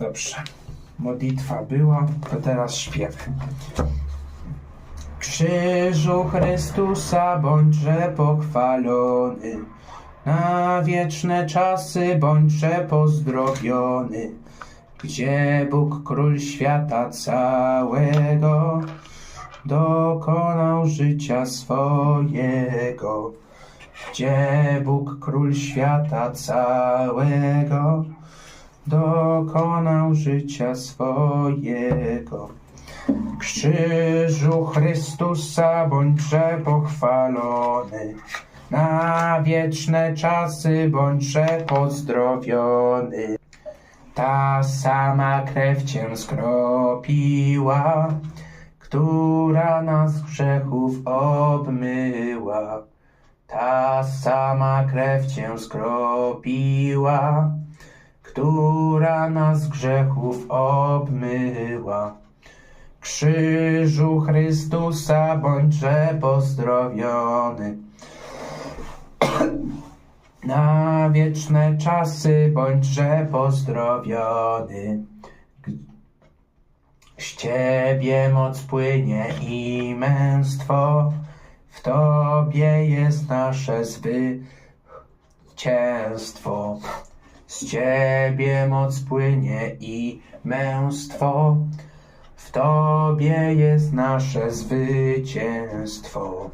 Dobrze. Modlitwa była, to teraz śpiew. Krzyżu Chrystusa bądźże pochwalony, na wieczne czasy bądźże pozdrowiony, gdzie Bóg Król świata całego dokonał życia swojego. Gdzie Bóg Król świata całego dokonał życia swojego. Krzyżu Chrystusa bądźże pochwalony, na wieczne czasy bądźże pozdrowiony. Ta sama krew cię skropiła, która nas grzechów obmyła. Ta sama krew cię skropiła, która nas grzechów obmyła. Krzyżu Chrystusa bądźże pozdrowiony. Na wieczne czasy bądźże pozdrowiony. Z Ciebie moc płynie i męstwo, w Tobie jest nasze zwycięstwo. Z Ciebie moc płynie i męstwo, w Tobie jest nasze zwycięstwo.